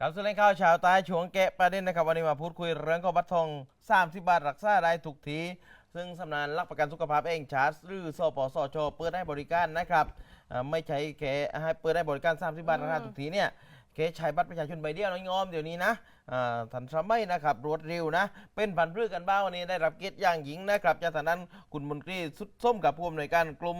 กับสุดเล่นข่าวชาวใต้ช่วงแกะประเด็นนะครับ วันนี้มาพูดคุยเรื่องของบัตรทอง 30 บาทรักษาได้ทุกที ซึ่งสำนักรักประกันสุขภาพเองชาร์จหรือสปสชเปิดให้บริการนะครับ ไม่ใช่แค่ให้เปิดให้บริการ30บาทรักษาทุกทีเนี่ยแค่ใช้บัตรประชาชนใบเดียวน้อยงอมเดี๋ยวนี้นะอ่าทันสมัยนะครับรวดเร็วนะ เป็นพันธุ์พืชกันบ้างวันนี้ได้รับเกียรติอย่างหญิงนะครับจากทางนั้นคุณมนตรีสุดส้มกับผู้อำนวยการกลุ่ม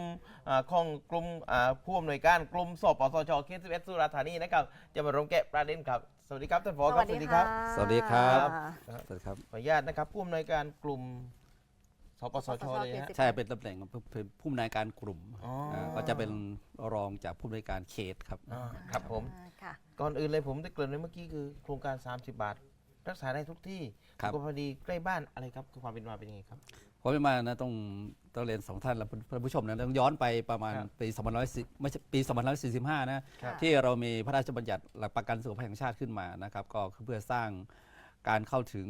อ่าของกลุ่มอ่าผู้อำนวยการกลุ่มสปสชเขต11สุราษฎร์ธานีนะครับจะมาร่วมแกะประเด็นครับ สวัสดีครับท่านผอครับสวัสดีค่ะสวัสดีครับค่ะสวัสดีครับขออนุญาตนะครับผู้อำนวยการกลุ่ม สปสชเลยฮะ ใช่เป็นตำแหน่งเป็นผู้อำนวยการกลุ่มอ๋ออ่าก็จะเป็นรองจากผู้อำนวยการเขตครับอ่าครับผม อ่าค่ะ ก่อนอื่นเลยผมได้เกริ่นไว้เมื่อกี้คือโครงการ 30 บาท รักษาได้ทุกที่ครับ ก็พอดีใกล้บ้านอะไรครับความเป็นมาเป็นยังไงครับเพราะไม่มานะต้องต้องเรียนสองท่านและท่านผู้ชมนะต้องย้อนไปประมาณครับปี2510ไม่ใช่ปี2545 นะ ครับ ที่เรามีพระราชบัญญัติหลักประกันสุขภาพแห่งชาติขึ้นมานะครับ ก็คือเพื่อสร้าง การเข้าถึง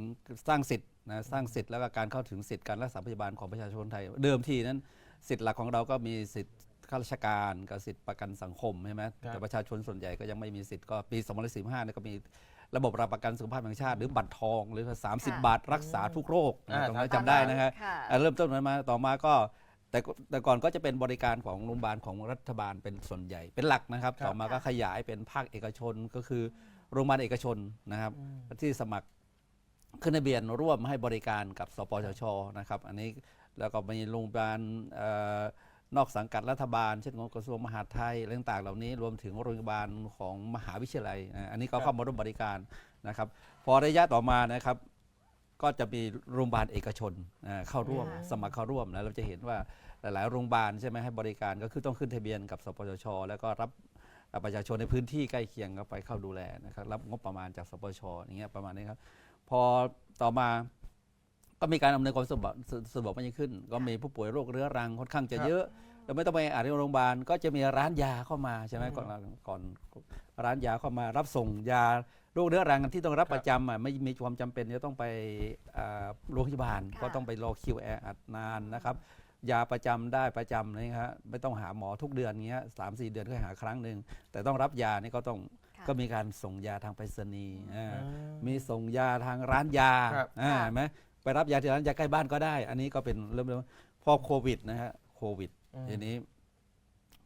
สร้างสิทธิ์นะสร้างสิทธิ์แล้วก็การเข้าถึงสิทธิ์การรักษาพยาบาลของประชาชนไทย เดิมทีนั้นสิทธิ์หลักของเราก็มีสิทธิ์ข้าราชการกับสิทธิ์ประกันสังคมใช่ไหมครับแต่ประชาชนส่วนใหญ่ก็ยังไม่มีสิทธิ์ก็ปี2545เนี่ยก็มีระบบรับประกันสุขภาพแห่งชาติ หรือบัตรทองหรือ 30 บาทรักษาทุกโรคนะอ่าตรงนั้นครับจำได้นะฮะค่ะอ่าเริ่มต้นมาต่อมาก็แต่ก็แต่ก่อนก็จะเป็นบริการของโรงพยาบาลของรัฐบาลเป็นส่วนใหญ่เป็นหลักนะครับครับต่อมาก็ขยายเป็นภาคเอกชนก็คือโรงพยาบาลเอกชนนะครับที่สมัคร ขึ้นทะเบียนร่วมให้บริการกับ สปสชนะครับ อันนี้แล้วก็มีโรงพยาบาลเอ่อนอกสังกัดรัฐบาล เช่นของกระทรวงมหาดไทยอะไรต่างๆเหล่านี้ รวมถึงโรงพยาบาลของมหาวิทยาลัยอ่าอันนี้ก็เข้ามาร่วมบริการนะครับ พอระยะต่อมานะครับ ก็จะมีโรงพยาบาลเอกชนอ่าเข้าร่วมค่ะสมัครเข้าร่วมนะเราจะเห็นว่าหลาย ๆ โรงพยาบาลใช่ไหมให้บริการก็คือต้องขึ้นทะเบียนกับ สปสช แล้วก็รับประชาชนในพื้นที่ใกล้เคียงก็ไปเข้าดูแลนะครับรับงบประมาณจากสปสชอย่างเงี้ยประมาณนี้ครับ พอต่อมาก็มีการอำนวยความสะดวกสะดวกมากยิ่งขึ้น ก็มีผู้ป่วยโรคเรื้อรังค่อนข้างจะครับเยอะแล้วไม่ต้องไปอาจโรงพยาบาลก็จะมีร้านยาเข้ามาใช่ไหมอืมก่อนก่อนร้านยาเข้ามารับส่งยาโรคเรื้อรังที่ต้องรับครับประจำอะไม่มีความจำเป็นจะต้องไปอ่าโรงพยาบาลค่ะก็ต้องไปรอคิวแออัดนานนะครับยาประจำได้ประจำนะฮะไม่ต้องหาหมอทุกเดือนเงี้ยสามสี่เดือนค่อยหาครั้งหนึ่งแต่ต้องรับยานี่ก็ต้องค่ะ ก็มีการส่งยาทางไปรษณีย์อ่าอืมมีส่งยาทางร้านยาครับ อ่าค่ะ เห็นไหมไปรับยาที่ร้านยาใกล้บ้านก็ได้ อันนี้ก็เป็นเริ่มเริ่มพอโควิดนะฮะโควิดอืม ทีนี้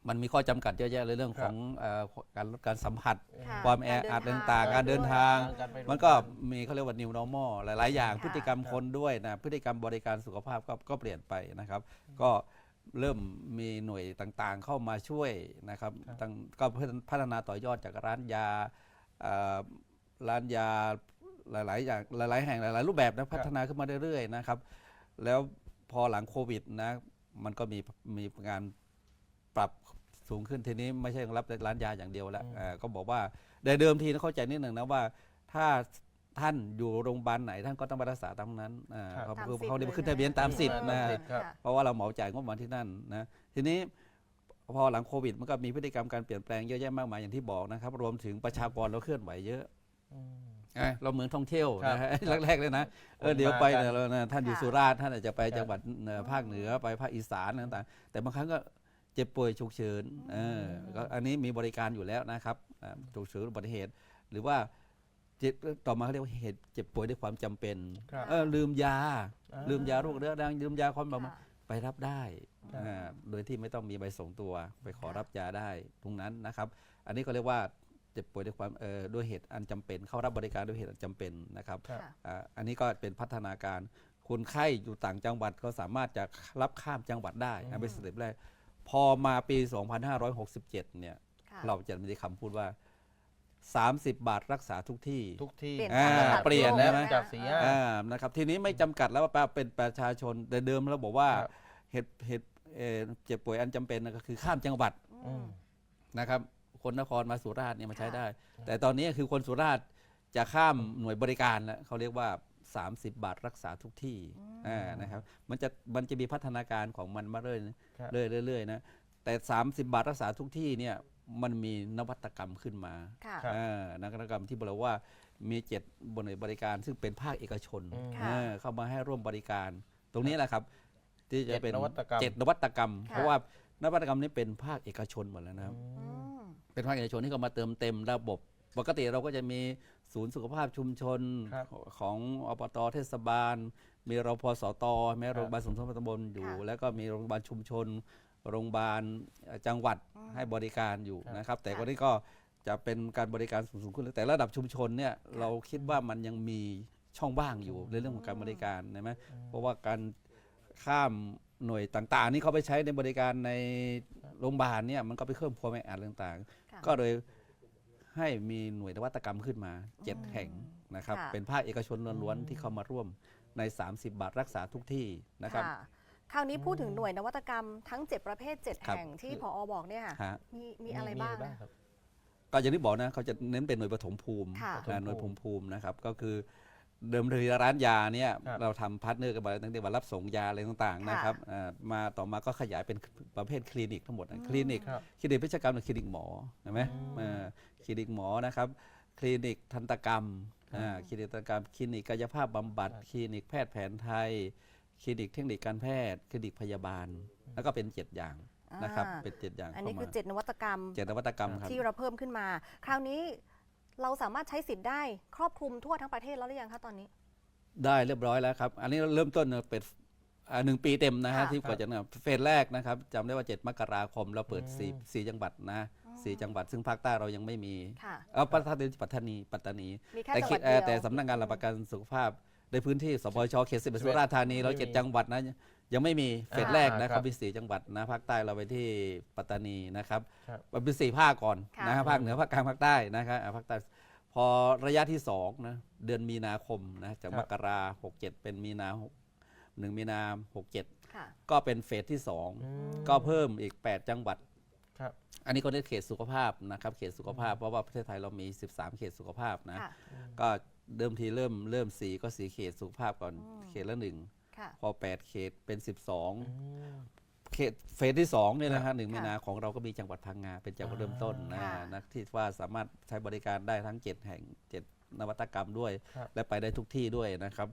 มันมีข้อจำกัดเยอะแยะเลยเรื่องคขรับองเอ่อการลดการสัมผัส ค่ะความแออัดต่างๆการเดินทาง การไปโรงพยาบาล มันก็มีเขาเรียกว่า new normal หลาย ๆ อย่างค่ะ พฤติกรรมคนด้วยนะ พฤติกรรมบริการสุขภาพก็ก็เปลี่ยนไปนะครับ ก็ เริ่มมีหน่วยต่างๆ เข้ามาช่วยนะครับครับตั้งก็พัฒนาต่อยอดจากร้านยาเอ่อร้านยาหลายๆอย่างหลายๆแห่งหลายๆ รูปแบบนะพัฒนาขึ้นมาเรื่อยๆนะครับ แล้วพอหลังโควิดนะมันก็มีมีการปรับสูงขึ้นทีนี้ไม่ใช่รับแต่ร้านยาอย่างเดียวแล้วอืมเอ่อก็บอกว่าแต่เดิมทีนะเข้าใจนิดหนึ่งนะว่าถ้า ท่านอยู่โรงพยาบาลไหนท่านก็ต้องไปรักษาตามนั้นอ่าครับ เขาคือตามสิทธิ์เขาเรียกว่าเลยขึ้นทะเบียนตามสิทธิ์ตานะมสิทธิ์ ครับเพราะว่าเราเหมาจ่ายงบประมาณที่นั่นนะทีนี้พอหลังโควิดมันก็มีพฤติกรรมการเปลี่ยนแปลงเยอะแยะมากมายอย่างที่บอกนะครับ รวมถึงประชากรเราเคลื่อนไหวเยอะอืม เอ้ยเราเหมือนท่องเที่ยวครับนะฮะครับแรกๆเลยนะเออคนเดี๋ยวไปมากันเนี่ยเรานะท่านอยู่ค่ะสุราษฎร์ท่านอาจจะไปครับจังหวัดเหนือภาคเหนือไปภาคอีสานต่างๆ แต่บางครั้งก็เจ็บป่วยฉุกเฉินเออก็อันนี้มีบริการอยู่แล้วนะครับอ่าฉุกเฉินอุบัติเหตุ หรือว่า เจ็บต่อมาเขาเรียกว่าเหตุเจ็บป่วยด้วยความจำเป็นครับเออลืมยาอ่าลืมยาโรคเรื้อรังลืมยาความบาดค่ะไปรับได้ครับ อ่าโดยที่ไม่ต้องมีใบส่งตัว ไปขอค่ะรับยาได้ตรงนั้นนะครับ อันนี้ก็เรียกว่าเจ็บป่วยด้วยความเอ่อด้วยเหตุอันจำเป็น เข้ารับบริการด้วยเหตุอันจำเป็นนะครับ ครับ ค่ะ อ่าอันนี้ก็เป็นพัฒนาการ คนไข้อยู่ต่างจังหวัดก็สามารถจะรับข้ามจังหวัดได้อืมนะเป็นสเต็ปแรกพอมาปี 2567 เนี่ย ค่ะ เราจะมีคำพูดว่า 30 บาทรักษาทุกที่ ทุกที่เปลี่ยนอ่าจากเปลี่ยนโรคใช่ไหมนะจากสี่ห้า อ่านะครับทีนี้ไม่จำกัดแล้วว่าเป็นประชาชนแต่เดิมเราบอกว่าครับ เหตุเหตุเอ่อเจ็บป่วยอันจำเป็นนะก็คือข้ามจังหวัดอืม นะครับ คนนครมาสุราษฎร์เนี่ยมาใช้ค่ะได้ แต่ตอนนี้คือคนสุราษฎร์จะข้ามหน่วยบริการแล้วเขาเรียกว่า 30 บาทรักษาทุกที่อ่านะครับมันจะมันจะมีพัฒนาการของมันมาเรื่อยนะครับ เรื่อยเรื่อยๆนะแต่ 30 บาทรักษาทุกที่เนี่ย มันมีนวัตกรรมขึ้นมาค่ะ ครับ อ่านวัตกรรมที่บอกว่ามีเจ็ดบนหน่วยบริการ ซึ่งเป็นภาคเอกชนอืมค่ะเออเข้ามาให้ร่วมบริการ ตรงนี้แหละครับ ที่จะเป็นเจ็ดนวัตกรรม เจ็ดนวัตกรรม ค่ะ เพราะว่านวัตกรรมนี้เป็นภาคเอกชนหมดแล้วนะครับ อืม เป็นภาคเอกชนที่เขามาเติมเต็มระบบ ปกติเราก็จะมีศูนย์สุขภาพชุมชนครับ ของอบตเทศบาล มีรพสตแม้โรงพยาบาลสมทบตำบลอยู่ค่ะแล้วก็มีโรงพยาบาลชุมชน โรงพยาบาลจังหวัดให้บริการอยู่ครับนะครับ แต่ค่ะก็นี่ก็จะเป็นการบริการสูงๆขึ้นแต่ระดับชุมชนเนี่ยเราคิดว่ามันยังมีช่องว่างอยู่ในเรื่องของการบริการใช่ไหมเพราะว่าการข้ามหน่วยต่างๆ นี่เขาไปใช้ในบริการในโรงพยาบาลเนี่ยมันก็ไปเพิ่มความแออัดต่างค่ะๆก็เลยให้มีหน่วยนวัตกรรมขึ้นมาเจ็ดแห่งนะครับค่ะเป็นภาคเอกชนล้วนๆที่เข้ามาร่วมใน 30 บาทรักษาทุกที่นะครับ ค่ะคราวนี้พูดถึงหน่วยนวัตกรรมทั้ง 7 ประเภท 7 ครับแห่งที่พอบอกเนี่ยค่ะฮะ มีมีอะไรบ้างนะ ครับ ก็อย่างที่บอกนะเขาจะเน้นเป็นหน่วยปฐมภูมิค่ะอ่าหน่วยปฐมภูมินะครับก็คือเดิมทีร้านยาเนี่ยครับเราทำพาร์ทเนอร์กันมาตั้งแต่วันรับส่งยาอะไรต่างๆนะครับอ่ามาต่อมาก็ขยายเป็นประเภทคลินิกทั้งหมดนะคลินิกครับ คลินิกเภชกรรมหรือคลินิกหมอเห็นไหมอืมเอ่อคลินิกหมอนะครับคลินิกทันตกรรมครับอ่าคลินิกทันตกรรมคลินิกกายภาพบำบัดครับคลินิกแพทย์แผนไทย คลินิกเทคนิคการแพทย์คลินิกพยาบาล แล้วก็เป็นเจ็ดอย่างนะครับอ่า เป็นเจ็ดอย่างอันเข้านี้คือมา7นวัตกรรมเจ็ดนวัตกรรมครับ ที่เราเพิ่มขึ้นมา คราวนี้เราสามารถใช้สิทธิ์ได้ครอบคลุมทั่วทั้งประเทศแล้วหรือยังคะตอนนี้ ได้เรียบร้อยแล้วครับ อันนี้เริ่มต้นเป็นอ่าหนึ่งปีเต็มนะฮะค่ะ ที่กว่าจะเนี่ยเฟสแรกนะครับจำได้ว่า 7 มกราคม เราเปิดอืมสี่สี่จังหวัดนะสี่จังหวัดซึ่งภาคใต้เรายังไม่มีค่ะ เออปัตตานีปัตตานีปัตตานี มีแค่แต่จังหคิวัดดเอ่เดีอยวแต่สำนักงานหลักประกันสุขภาพ ในพื้นที่สปชเขตสิบเอ็ดสุราษฎร์ธานีเราไม่มีเจ็ดจังหวัดนะยังไม่มีเฟสอ่าแรกนะคครัรับบมีสี่จังหวัดนะภาคใต้เราไปที่ปัตตานีนะครับครับมันเป็นสี่ภาคก่อนค่ะนะฮะภาคเหนือภาคกลางภาคใต้นะครับอ่าภาคใต้พอระยะที่สองนะเดือนมีนาคมนะจากครับมกราหกเจ็ดเป็นมีนาหกหนึ่งมีนาหกเจ็ดค่ะก็เป็นเฟสที่สองอืมก็เพิ่มอีก 8 จังหวัดครับอันนี้ก็ได้เขตสุขภาพนะครับ เขตสุขภาพเพราะว่าประเทศไทยเรามี 13 เขตสุขภาพนะค่ะก็ เดิมทีเริ่มเริ่มสีก็สีเขตสุขภาพก่อนอืม เขตละหนึ่งค่ะ พอ 8 เขตเป็นอืม12 เขตเฟสที่2เนี่ยนะฮะหนึ่งค่ะมีนาของเราก็มีจังหวัดพังงาเป็นจังหวัดอ่า เริ่มต้นนะค่ะ นะที่ว่าสามารถใช้บริการได้ทั้ง 7 แห่ง 7 นวัตกรรมด้วย ครับ และไปได้ทุกที่ด้วยนะครับ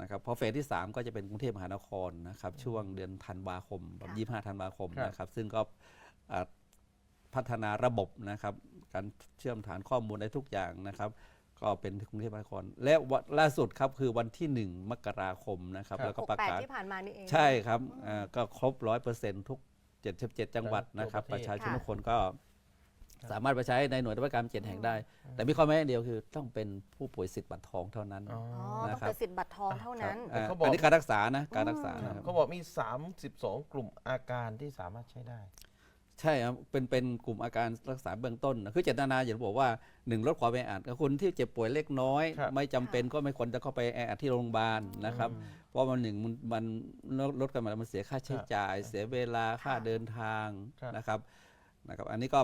นะครับพอเฟสที่ 3 ก็จะเป็นกรุงเทพมหานครนะครับช่วงเดือนธันวาคมแบบค่ะ25ธันวาคมครับ นะครับซึ่งก็อ่าพัฒนาระบบนะครับการเชื่อมฐานข้อมูลได้ทุกอย่างนะครับ ก็เป็นกรุงเทพมหานคร และวันล่าสุดครับคือวันที่ 1 มกราคมนะครับ ครับ แล้วก็หกประแปดกาศที่ผ่านมานี่เอง ใช่ครับอ่าก็ครบร้อยเปอร์เซ็นต์ทุก 77 จังหวัดนะครับ ทั่วปประระเทศชาชนค่ะ ทุกคนก็สามารถไปใช้ในหน่วยนวัตกรรมเจ็ดแห่งได้ แต่มีข้อแม้อย่างเดียวคือต้องเป็นผู้ป่วยสิทธิ์บัตรทองเท่านั้น อ๋อ อ๋อต้องนะครับเป็นสิทธิ์บัตรทองเท่านั้น อ่าเขาบอก อันนี้การรักษานะ การรักษานะครับ เขาบอกมี 32 กลุ่มอาการที่สามารถใช้ได้ ใช่ครับเป็นเป็นกลุ่มอาการรักษาเบื้องต้นนะคือเจตนาอย่างที่บอกว่าหนึ่งลดความแออัดคนที่เจ็บป่วยเล็กน้อย ครับ ไม่จำเป็นก็ไม่ควรจะเข้าไปแออัดที่โรงพยาบาลนะครับ เพราะมันหนึ่งมันมันลดลดกันมาแล้วมันเสียค่าใช้จ่าย เสียเวลาค่าค่ะเดินทางครับ นะครับนะครับ อันนี้ก็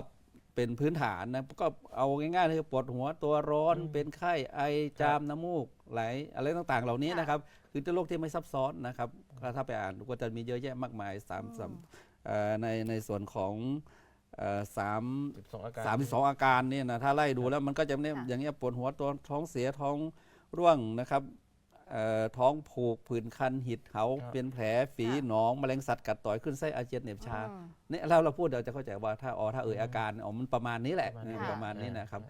เป็นพื้นฐานนะก็เอาง่ายๆคือปวดหัวตัวร้อนอืมเป็นไข้ไอจามน้ำมูกไหลอะไรต่างๆ เหล่านี้ค่ะนะครับ คือเป็นโรคที่ไม่ซับซ้อนนะครับก็ถ้าไปอ่านก็จะมีเยอะแยะมากมายสามสามเอ่อ ในในส่วนของเอ่อสาม12อาการสามสิบสองอาการเนี่ยนะถ้าไล่ดูแล้วมันก็จะเนี่ยค่ะอย่างเงี้ยปวดหัวตัวท้องเสียท้องร่วงนะครับเอ่อท้องผูกผื่นคันหิดเหาครับเป็นแผลฝีค่ะหนองแมลงสัตว์กัดต่อยขึ้นไส้อาเจียนเหน็บชาอืมเนี่ยเราเราพูดเราจะเข้าใจว่าถ้าอ๋อถ้าเอ่ยอาการอ๋อมันประมาณนี้แหละประมาณเออนี้ประมาณนี้อ่านนะครับ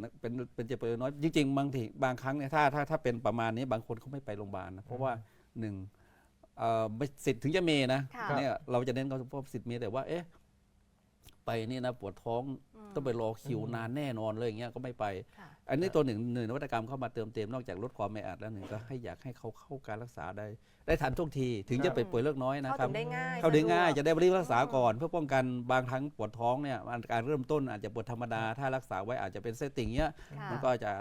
นะเป็นเป็นเจ็บป่วยน้อยจริงๆบางทีบางครั้งเนี่ยถ้าถ้าถ้าเป็นประมาณนี้บางคนเขาไม่ไปโรงพยาบาลนะเพราะว่าหนึ่ง เอ่อไม่สิทธิ์ถึงจะมีนะค่ะ เนี่ยเราจะเน้นเขาพวกสิทธิ์มีแต่ว่าเอ๊ะไปนี่นะปวดท้องมต้องไปรอคิวนานแน่นอนเลยอย่างเงี้ยก็ไม่ไป ค่ะอันนี้ตัวหนึ่งหนึ่งนวัตกรรมเข้ามาเติมเต็มนอกจากลดความไม่อาจแล้วหนึ่งก็ให้อยากให้เขาเข้าการรักษาได้ ได้ทันทุกทีถึงจะไปป่วยเล็กน้อยนะเข้าครัถึบ งได้ง่ายเข้าได้ง่ายสะดวกจะได้บริรักษาก่อน เพื่อป้องกันบางครั้งปวดท้องเนี่ยอาการเริ่มต้นอาจจะปวดธรรมดา ถ้ารักษาไว้อาจจะเป็นเซตติ้งเงี้ย ค่ะ มันก็จะ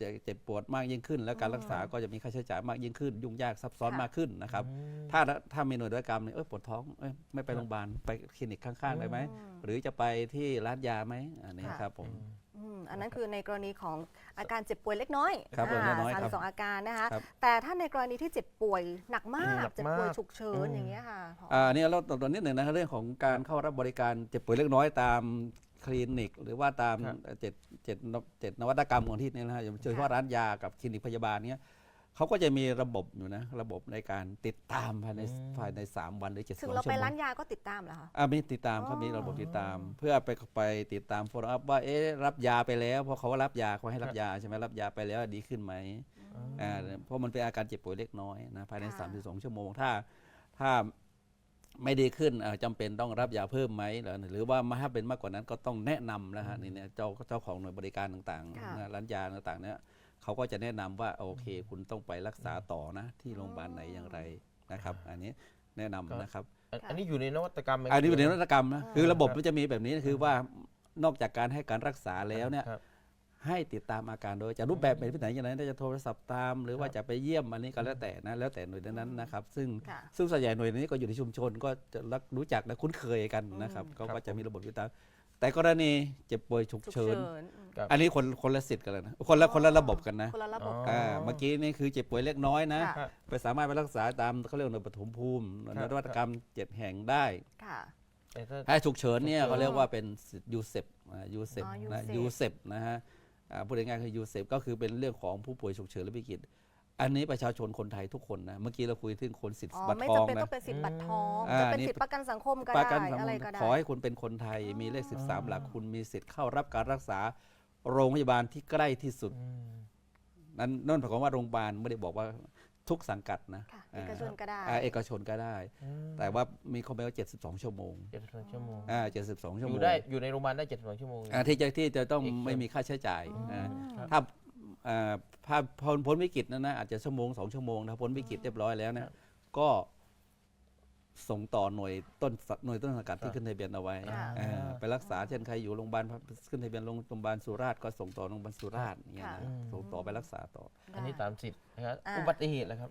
จะเจ็บปวดมากยิ่งขึ้น แล้วการอืมรักษาก็จะมีค่าใช้จ่ายมากยิ่งขึ้น ยุ่งยากซับซ้อนค่ะมากขึ้นนะครับอืมถ้าถ้ามีหน่วยนวัตกรรมเนี่ยเออปวดท้องเอ้ยไม่ไปโรงพยาบาลไปคลินิกข้างๆได้ไหมอืมหรือจะไปที่ร้านยาไหมอันนี้ค่ะครับผมอืมอันนั้นคือในกรณีของอาการเจ็บป่วยเล็กน้อยครับผมเล็กน้อยสามครับสองอาการนะคะครับแต่ถ้าในกรณีที่เจ็บป่วยหนักมากหนักมากเจ็บป่วยฉุกเฉินอืมอย่างเงี้ยค่ะผออ่าเนี่ยเราตอนนิดหนึ่งนะครับเรื่องของการเข้ารับบริการเจ็บป่วยเล็กน้อยตาม คลินิก หรือว่าตามครับเจ็ดเจ็ดนเจ็ดนวัตกรรมของที่นี่นะฮะโดยเฉพาะร้านยากับคลินิกพยาบาลเนี่ยเขาก็จะมีระบบอยู่นะ ระบบในการติดตามภายในอืม ภายใน 3 วันหรือ7ถึงชั่วเราโมไปงร้านยาก็ติดตามเหรอคะ อ่ามีติดตามเขามีอ๋อระบบติดตาม เพื่อไปไปติดตาม follow up ว่าเอ๊ะรับยาไปแล้วเพราะเขาว่ารับยาเขาให้รับยาใช่ไหมรับยาไปแล้วดีขึ้นไหม อ่าเพราะมันเป็นอาการเจ็บป่วยเล็กน้อยนะภายใน ค่ะ 32 ชั่วโมง ถ้าถ้า ไม่ดีขึ้นอ่าจำเป็นต้องรับยาเพิ่มไหมหรือหรือว่าถ้าเป็นมากกว่านั้นก็ต้องแนะนำแล้วฮะนี่เนี่ยเจ้าเจ้าของหน่วยบริการต่างค่ะๆนะร้านยาต่างๆเนี่ยเขาก็จะแนะนำว่าโอเค คุณต้องไปรักษาต่อนะที่โรงพยาบาลไหนอย่างไรนะครับ อันนี้แนะนำนะครับอันอันนี้อยู่ในนวัตกรรมไหมอันนี้เป็นนวัตกรรมนะอ่าคือระบบมันจะมีแบบนี้คือว่านอกจากการให้การรักษาแล้วเนี่ยครับ ให้ติดตามอาการโดยจะรูปแบบเป็นที่ไหนอย่างไรถ้าจะโทรศัพท์ตาม หรือว่าจะไปเยี่ยมอันนี้ก็แล้วแต่นะแล้วแต่หน่วยนั้นๆนะครับ ซึ่งค่ะซึ่งส่วนใหญ่หน่วยนี้ก็อยู่ในชุมชนก็จะรักรู้จักและคุ้นเคยกันนะครับอืมเขาครัก็บจะมีระบบติดตาม แต่กรณีเจ็บป่วยฉุกฉุกเฉิเฉินนอืมครับ อันนี้คนคนละสิทธิ์กันเลยนะ คนละคนละระบบกันนะคนละระบบ อ๋ออ่าเมื่อกี้นี่คือเจ็บป่วยเล็กน้อยนะ ค่ะครับไปสามารถไปรักษาตามเขาเรียกว่าหน่วยปฐมภูมิครับนวัตกรรมเจ็ดแห่งได้ ค่ะ แต่ถ้า ถ้าฉุกเฉินเนี่ยฉุกเฉินเขาเรียกว่าเป็นยูเซปยูเซปอ๋อนะ USEP ยูเซปนะฮะอ่า พูดง่ายๆคือยูเซปก็คือเป็นเรื่องของผู้ป่วยฉุกเฉินและวิกฤตอันนี้ประชาชนคนไทยทุกคนนะเมื่อกี้เราคุยถึงคนสิทธิ์อ๋อบัตรไม่ทองจำเป็นนะต้องเป็นสิทธิ์บัตรทองอ่าจะเป็นนี่สิทธิ์ประกันสังคมก็ประได้กันสังอะคไรมก็ได้ขอให้คุณเป็นคนไทยมีเลข 13 หลักคุณมีสิทธิ์เข้ารับการรักษาโรงพยาบาลที่ใกล้ที่สุดอืมนั่นนั่นหมายความว่าโรงพยาบาลไม่ได้บอกว่า ทุกสังกัดนะค่ะเอกชนก็ได้ อ่าเอกชนก็ได้อืมแต่ว่ามีข้อแม้ว่า 72 ชั่วโมงเจ็ดสิบสองชั่วโมงอ่า72 ชั่วอโมยู่งได้อยู่ในโรงพยาบาลได้เจ็ดสิบสองชั่วโมง อ่าที่จะที่จะต้องอีกไม่มีค่าใช้จ่ายอ๋ออ่าครับ ถ้าอ่าถ้าพ้นพ้นวิกฤตนะนะอาจจะชั่วโมงสองชั่วโมงถ้าพ้นวิกฤตเรียบร้อยแล้วเนี่ยก็ ส่งต่อหน่วยต้นสังหน่วยต้นสังกัดที่ขึ้นทะเบียนเอาไว้ค่ะอ่าไปรักษาเช่นใครอยู่โรงพยาบาลขึ้นทะเบียนโรงพยาบาลสุราษฎร์ก็ส่งต่อโรงพยาบาลสุราษฎร์อย่างเงี้ยค่ะนะส่งต่อไปรักษาต่อ อันนี้ตามสิทธิ์นะครับอ่าอุบัติเหตุแล้วครับ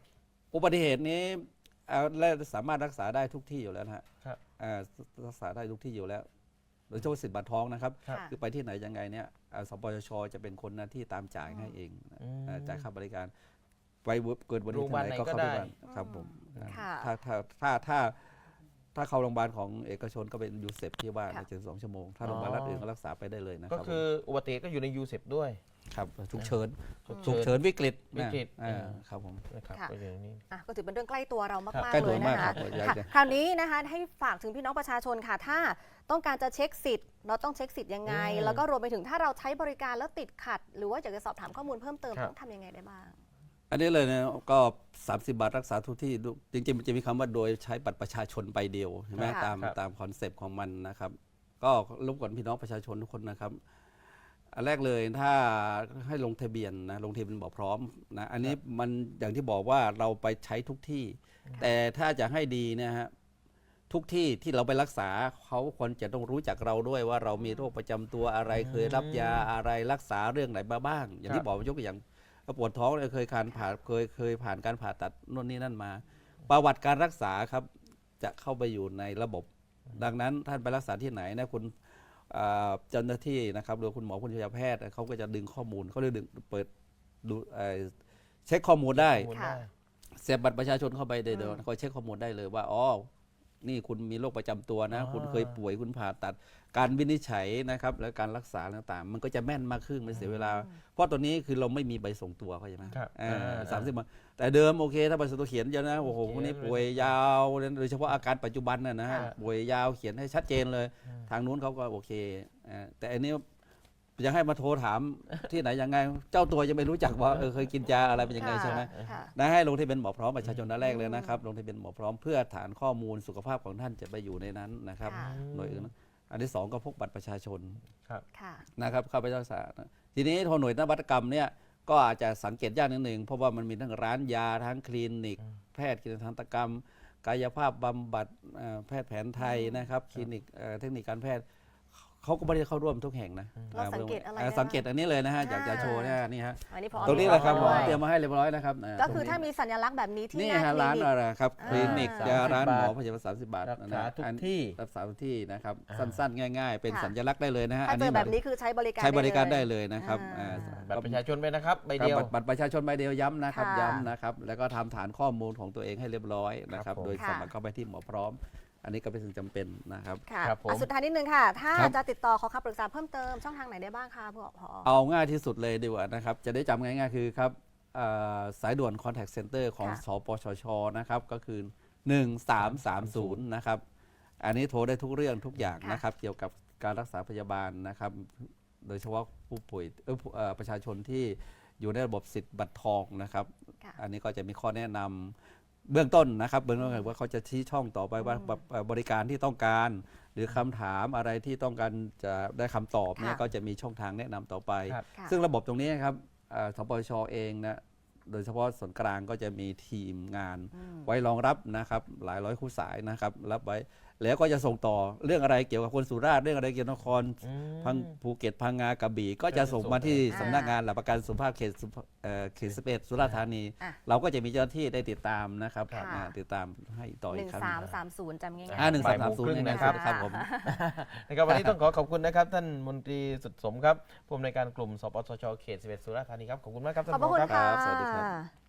อุบัติเหตุนี้เอาและสามารถรักษาได้ทุกที่อยู่แล้วนะฮะครับอ่ารักษาได้ทุกที่อยู่แล้วโดยเฉพาะสิทธิ์บัตรทองนะครับครับค่ะคือไปที่ไหนยังไงเนี่ยอ่าสปชชจะเป็นคนหน้าที่ตามจ่ายให้เองนะอืมอ่าจ่ายค่าบริการ ไปเกิดวันนี้โรงพยาบาลที่ไหนก็ไหนก็เข้าได้โรงพยาบาลครับผมค่ะถ้าถ้าถ้าถ้าถ้าเข้าโรงพยาบาลของเอกชนก็เป็นยูเซปที่ว่าค่ะใน72ชั่วโมง ถ้าโรงพยาบาลรัฐอื่นก็รักษาไปได้เลยนะคก็รับคืออุบัติเหตุก็อยู่ในยูเซฟด้วย ครับฉุกเฉินฉุฉุกกเฉิเฉินนวิกฤตวิกฤตนะอ่าอ่าครับผมนะครับค่ะก็อยู่ในนี้อะก็ถือเป็นเรื่องใกล้ตัวเรามากใกล้ๆตัเลวยนะมากครัคะบอยากค่ะจะคราวนี้นะคะให้ฝากถึงพี่น้องประชาชนค่ะ ถ้าต้องการจะเช็คสิทธิ์ เราต้องเช็คสิทธิ์ยังไงอืมแล้วก็รวมไปถึงถ้าเราใช้บริการแล้วติดขัด หรือว่าอยากจะสอบถามข้อมูลเพิ่มเติมครับต้องทำยังไงได้บ้าง อันนี้เลยนะก็ 30 บาทรักษาทุกที่ดูจริงๆ มันจะมีคำว่าโดยใช้บัตรประชาชนใบเดียวใช่ไหมค่ะ ตามครับ ตามคอนเซปต์ของมันนะครับ ก็รบกวนพี่น้องประชาชนทุกคนนะครับ อันแรกเลยถ้าให้ลงทะเบียนนะลงทะเบียนบอกพร้อมนะอันนี้มันอย่างที่บอกว่าเราไปใช้ทุกที่ แต่ถ้าจะให้ดีเนะฮะทุกที่ที่เราไปรักษาเขาควรจะต้องรู้จักเราด้วยว่าเรามีโรคประจำตัวอะไรเคยรับยาอะไรรักษาเรื่องไหนมาบ้าง อย่างคที่รับบอกยกตัวอย่าง ปวดท้องเนี่ยเคยการผ่าเคยเคยผ่านการผ่าตัดนู่นนี่นั่นมา ประวัติการรักษาครับจะเข้าไปอยู่ในระบบ ดังนั้นท่านไปรักษาที่ไหนนะคุณอ่าเจ้าหน้าที่นะครับหรือคุณหมอคุณพยาแพทย์เขาก็จะดึงข้อมูลเขาเลยดึงเปิดดูเอ่อเช็คข้อมูลได้ข้อมูลค่ะได้เสียบบัตรประชาชนเข้าไปเดี๋ยวอืมเขาเช็คข้อมูลได้เลยว่าอ๋อ นี่คุณมีโรคประจำตัวนะอ่าคุณเคยป่วยคุณผ่าตัด การวินิจฉัยนะครับ และการรักษาต่างๆ มันก็จะแม่นมากขึ้นไม่เสียเวลา เพราะตัวนี้คือเราไม่มีใบส่งตัวเข้าใจไหมครับอ่าอ่าสามสิบวันแต่เดิมโอเค ถ้าใบส่งตัวเขียนเยอะนะโอ้โหเขียนคนนี้เลยป่วยยาวโดยเฉพาะอาการปัจจุบันน่ะนะฮะค่ะป่วยยาวเขียนให้ชัดเจนเลย ทางนู้นเขาก็โอเคอ่าแต่อันนี้ จะให้มาโทรถามที่ไหนยังไง เจ้าตัวยังไม่รู้จักว่าเออเคยกินยาอะไรเป็นยังไงใช่ไหมค่ะ นะให้ลงทะเบียนหมอพร้อมประชาชนนั่นแรกเลยนะครับลงทะเบียนหมอพร้อมเพื่อฐานข้อมูลสุขภาพของท่านจะไปอยู่ในนั้นนะครับค่ะ หน่วยอื่นนะอันที่สองก็พกบัตรประชาชน ค่ะ นะครับเข้าไปรักษานะทีนี้พอหน่วยนวัตกรรมเนี่ยก็อาจจะสังเกตยากนิดหนึ่งเพราะว่ามันมีทั้งร้านยาทั้งคลินิกอืมแพทย์กิจทันตกรรม กายภาพบำบัดเอ่อแพทย์แผนไทยนะครับคลินิกเอ่อเทคนิคการแพทย์ เขาก็ไม่ได้เข้าร่วมทุกแห่งนะเราสังเกตอะไรอ่าได้สังเกตอันนี้เลยนะฮะอยากจะอ่าโชว์เนี่ยนี่ฮะอันนี้พอตรงนี้แหละครับหมอด้วยเตรียมมาให้เรียบร้อยนะครับาก็คือตรงนี้ถ้ามีสัญลักษณ์แบบนี้ที่นี่หน้าฮะคลิร้านนิกอะไรครับอ่าคลินิก30ยาร้านหมอบาทพยาบาลสามสิบบาทรักนะษาฮะทุกอันที่รักษาทุกที่นะครับอ่าสั้นๆ ง่าย ๆ เป็นค่ะสัญลักษณ์ได้เลยนะฮะถ้าเจอแบบนี้หมคือใช้บริายการใช้บริการได้เลยเลยนะครับอ่าอ่าบัตรประชาชนไปนะครับใบครับเดียวบัตรบัตรประชาชนใบเดียวย้ำนะครับค่ะย้ำนะครับแล้วก็ทำฐานข้อมูลของตัวเองให้เรียบร้อยนะครับครับผมโดยค่ะสมัครเข้าไปที่หมอพร้อม อันนี้ก็เป็นสิ่งจำเป็นนะครับ ค่ะครับผม อะสุดท้ายนิดนึงค่ะ ถ้าครับ จะติดต่อขอคำปรึกษาเพิ่มเติมช่องทางไหนได้บ้างคะพอพอเอาง่ายที่สุดเลยดีกว่านะครับ จะได้จำง่ายๆคือครับเอ่อสายด่วน contact center ของค่ะสปชชนะครับ ก็คือ 1330 นะครับ อันนี้โทรได้ทุกเรื่องทุกอย่างค่ะนะครับ เกี่ยวกับการรักษาพยาบาลนะครับ โดยเฉพาะผู้ป่วยเอ่อผู้เอ่อประชาชนที่อยู่ในระบบสิทธิ์บัตรทองนะครับ ค่ะ อันนี้ก็จะมีข้อแนะนำ เบื้องต้นนะครับเบื้องต้นว่าเขาจะชี้ช่องต่อไปว่าอืมแบบเอ่อบริการที่ต้องการ หรือคำถามอะไรที่ต้องการจะได้คำตอบเนี่ยค่ะก็จะมีช่องทางแนะนำต่อไปครับค่ะซึ่งระบบตรงนี้ครับเอ่อสปชเองนะโดยเฉพาะส่วนกลางก็จะมีทีมงานอืมไว้รองรับนะครับหลายร้อยคู่สายนะครับรับไว้แล้วก็จะส่งต่อเรื่องอะไรเกี่ยวกับคนสุราษฎร์เรื่องอะไรเกี่ยวกับนครอืม พังภูเก็ตพังงากระบี่ก็จะส่งมาที่อ่าสำนักงานหลักประกันสุขภาพเขตสุภเอ่อเขตสิบเอ็ดสุราษฎร์ธานี อะเราก็จะมีเจ้าหน้าที่ได้ติดตามนะครับค่ะอ่าติดตามให้ต่อหอีนึ่กงครั้งสามสามศูนย์จำง่ายอ่าหนึ่งสามบ่าสายมโมงศูนครึ่ย์งนะนะคครัรับบครับผม นะครับวันนี้ต้องขอขอบคุณนะครับ ท่านมนตรีสุดสมครับผู้อำนวยการกลุ่มสปสชเขต11สุราษฎร์ธานีครับ ขอบคุณมากครับขท่าอบนพระคุณผอครับค่ะสวัสดีครับ